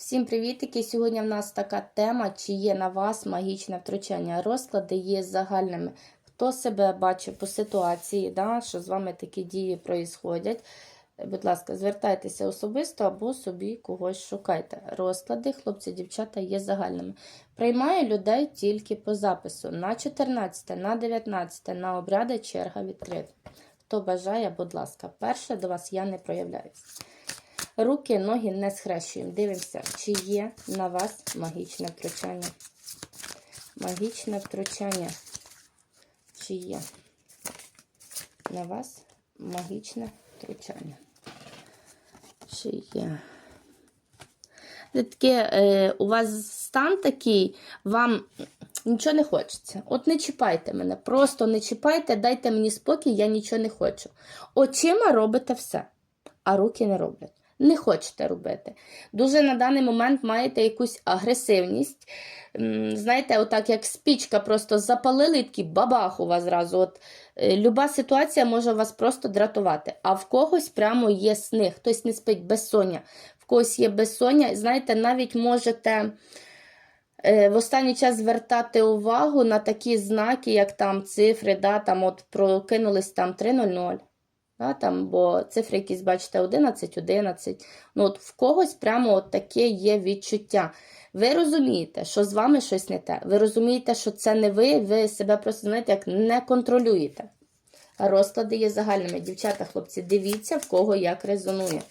Всім привітики! Сьогодні в нас така тема, чи є на вас магічне втручання. Розклади є загальними. Хто себе бачив по ситуації, да, що з вами такі дії проїсходять. Будь ласка, звертайтеся особисто або собі когось шукайте. Розклади, хлопці, дівчата, є загальними. Приймаю людей тільки по запису. На 14, на 19, на обряди черга відкрита. Хто бажає, будь ласка, перше до вас я не проявляюся. Руки, ноги не схрещуємо. Дивимося, чи є на вас магічне втручання. Магічне втручання. Чи є на вас магічне втручання? Чи є? Таке, е, у вас стан такий, вам нічого не хочеться. От не чіпайте мене, просто не чіпайте, дайте мені спокій, я нічого не хочу. Очима робите все, а руки не роблять. Не хочете робити. Дуже на даний момент маєте якусь агресивність. Знаєте, отак як спічка просто запалили, і такий бабах у вас зразу. От, е, люба ситуація може вас просто дратувати. А в когось прямо є сни, хтось не спить безсоння, в когось є безсоння. Знаєте, навіть можете е, в останній час звертати увагу на такі знаки, як там цифри, да, там от прокинулись там 3.00. Да, там, бо цифри якісь, бачите, 11, 11. Ну, от в когось прямо от таке є відчуття. Ви розумієте, що з вами щось не те. Ви розумієте, що це не ви, ви себе просто, знаєте, як не контролюєте. Розклади є загальними. Дівчата, хлопці, дивіться, в кого як резонує.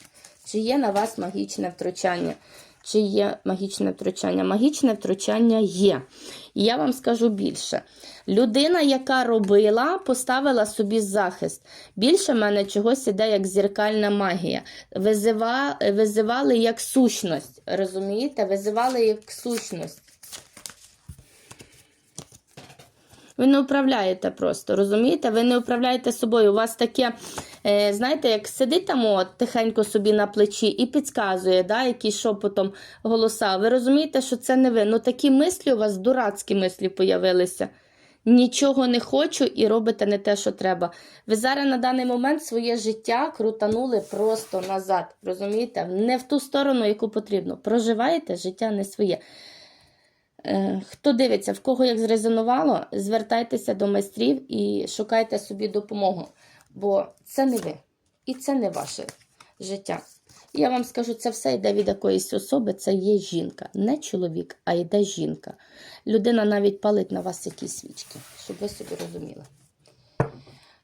Чи є на вас магічне втручання? Чи є магічне втручання? Магічне втручання є. І я вам скажу більше. Людина, яка робила, поставила собі захист. Більше в мене чогось іде як зеркальна магія. Визива, визивали як сущність. Розумієте? Визивали як сущність. Ви не управляєте просто, розумієте? Ви не управляєте собою. У вас таке, е, знаєте, як сидить там от, тихенько собі на плечі і підказує, да, якісь шепотом голоса. Ви розумієте, що це не ви. Ну такі мислі у вас дурацькі мислі появилися. Нічого не хочу і робите не те, що треба. Ви зараз на даний момент своє життя крутанули просто назад. Розумієте? Не в ту сторону, яку потрібно. Проживаєте життя не своє. Е, Хто дивиться, в кого як зрезонувало, звертайтеся до майстрів і шукайте собі допомогу, бо це не ви і це не ваше життя. Я вам скажу, це все йде від якоїсь особи, це є жінка, не чоловік, а йде жінка. Людина навіть палить на вас якісь свічки, щоб ви собі розуміли.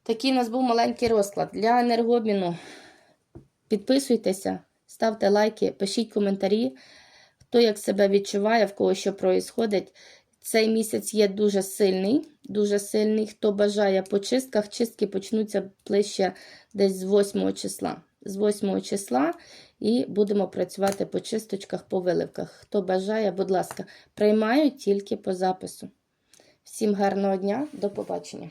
Такий у нас був маленький розклад. Для енергообміну підписуйтеся, ставте лайки, пишіть коментарі хто як себе відчуває, в кого що проїсходить. Цей місяць є дуже сильний, дуже сильний. Хто бажає по чистках, чистки почнуться ближче десь з 8 числа. З 8 числа і будемо працювати по чисточках, по виливках. Хто бажає, будь ласка, приймаю тільки по запису. Всім гарного дня, до побачення.